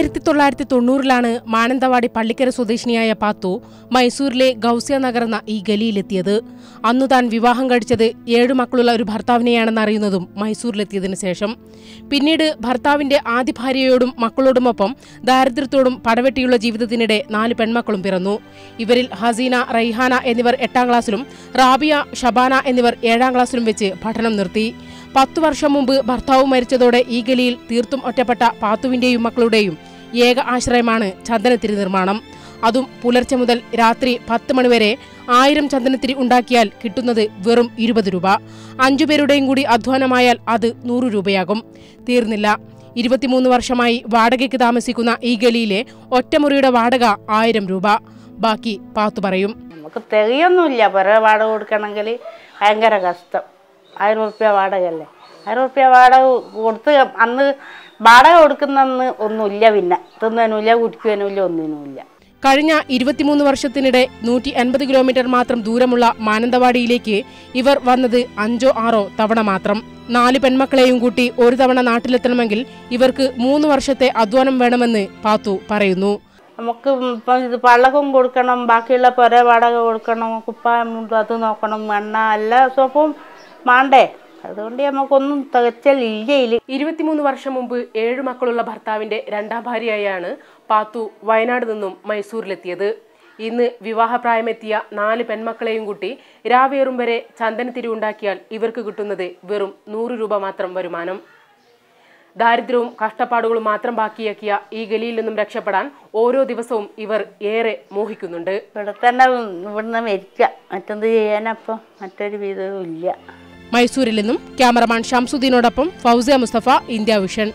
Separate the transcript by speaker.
Speaker 1: ആയിരത്തി തൊള്ളായിരത്തി തൊണ്ണൂറിലാണ് മാനന്തവാടി പള്ളിക്കര സ്വദേശിനിയായ പാത്തു മൈസൂരിലെ ഗൗസ്യ നഗർ എന്ന ഈ ഗലിയിലെത്തിയത്. അന്നു താൻ വിവാഹം കഴിച്ചത് ഏഴു മക്കളുള്ള ഒരു ഭർത്താവിനെയാണെന്ന് അറിയുന്നതും മൈസൂരിലെത്തിയതിനു ശേഷം. പിന്നീട് ഭർത്താവിന്റെ ആദ്യ ഭാര്യയോടും മക്കളോടുമൊപ്പം ദാരിദ്ര്യത്തോടും പടവെട്ടിയുള്ള ജീവിതത്തിനിടെ നാല് പെൺമക്കളും പിറന്നു. ഇവരിൽ ഹസീന റൈഹാന എന്നിവർ എട്ടാം ക്ലാസ്സിലും റാബിയ ഷബാന എന്നിവർ ഏഴാം ക്ലാസ്സിലും വെച്ച് പഠനം നിർത്തി. പത്തു വർഷം മുമ്പ് ഭർത്താവ് മരിച്ചതോടെ ഈ ഗലിയിൽ തീർത്തും ഒറ്റപ്പെട്ട പാത്തുവിന്റെയും മക്കളുടെയും ഏക ആശ്രയമാണ് ചന്ദനത്തിരി നിർമ്മാണം. അതും പുലർച്ചെ മുതൽ രാത്രി പത്ത് മണിവരെ ആയിരം ചന്ദനത്തിരി ഉണ്ടാക്കിയാൽ കിട്ടുന്നത് വെറും ഇരുപത് രൂപ. അഞ്ചു പേരുടെയും കൂടി അധ്വാനമായാൽ അത് നൂറ് രൂപയാകും. തീർന്നില്ല. ഇരുപത്തിമൂന്ന് വർഷമായി വാടകയ്ക്ക് താമസിക്കുന്ന ഈ ഗലിയിലെ ഒറ്റമുറിയുടെ വാടക ആയിരം രൂപ. ബാക്കി പാത്തു പറയും.
Speaker 2: നമുക്ക് തികയൊന്നുമില്ല വേറെ വാടക കൊടുക്കണമെങ്കിൽ ഭയങ്കര കഷ്ടം. ആയിരം ഉറുപ്പ്യ വാടകയല്ലേ? ആയിരം ഉറുപ്പ്യ വാടക കൊടുത്ത് അന്ന് വാടക കൊടുക്കുന്നന്ന് ഒന്നുമില്ല പിന്നെ. തിന്നതിനുമില്ല കുടിക്കുവാനുമില്ല ഒന്നിനുമില്ല
Speaker 1: കഴിഞ്ഞ ഇരുപത്തിമൂന്ന് വർഷത്തിനിടെ നൂറ്റി അൻപത് കിലോമീറ്റർ മാത്രം ദൂരമുള്ള മാനന്തവാടിയിലേക്ക് ഇവർ വന്നത് അഞ്ചോ ആറോ തവണ മാത്രം. നാല് പെൺമക്കളെയും കൂട്ടി ഒരു തവണ നാട്ടിലെത്തണമെങ്കിൽ ഇവർക്ക് മൂന്ന് വർഷത്തെ അധ്വാനം വേണമെന്ന് പാത്തു പറയുന്നു.
Speaker 2: നമുക്ക് ഇപ്പം ഇത് പള്ളകം കൊടുക്കണം ബാക്കിയുള്ള പുര വാടക കൊടുക്കണം കുപ്പായം അത് നോക്കണം എണ്ണ എല്ലാ സോപ്പും മാണ്ടേ? അതുകൊണ്ട് നമുക്കൊന്നും തികച്ചലില്ല
Speaker 1: ഇരുപത്തിമൂന്ന് വർഷം മുമ്പ് ഏഴു മക്കളുള്ള ഭർത്താവിന്റെ രണ്ടാം ഭാര്യയായാണ് പാത്തു വയനാട് നിന്നും മൈസൂരിലെത്തിയത്. ഇന്ന് വിവാഹപ്രായമെത്തിയ നാല് പെൺമക്കളെയും കൂട്ടി രാവേറും വരെ ചന്ദനത്തിരി ഉണ്ടാക്കിയാൽ ഇവർക്ക് കിട്ടുന്നത് വെറും നൂറ് രൂപ മാത്രം വരുമാനം. ദാരിദ്ര്യവും കഷ്ടപ്പാടുകളും മാത്രം ബാക്കിയാക്കിയ ഈ ഗലിയിൽ നിന്നും രക്ഷപ്പെടാൻ ഓരോ ദിവസവും ഇവർ ഏറെ മോഹിക്കുന്നുണ്ട്.
Speaker 2: ഇവിടെ തന്നെ ഇവിടുന്ന് മരിക്കുക മറ്റെന്ത് ചെയ്യാനപ്പം മറ്റൊരു വിധവും ഇല്ല
Speaker 1: മൈസൂരിൽ നിന്നും ക്യാമറമാൻ ഷംസുദ്ദീനോടൊപ്പം ഫൗസിയ മുസ്തഫ ഇന്ത്യ വിഷൻ.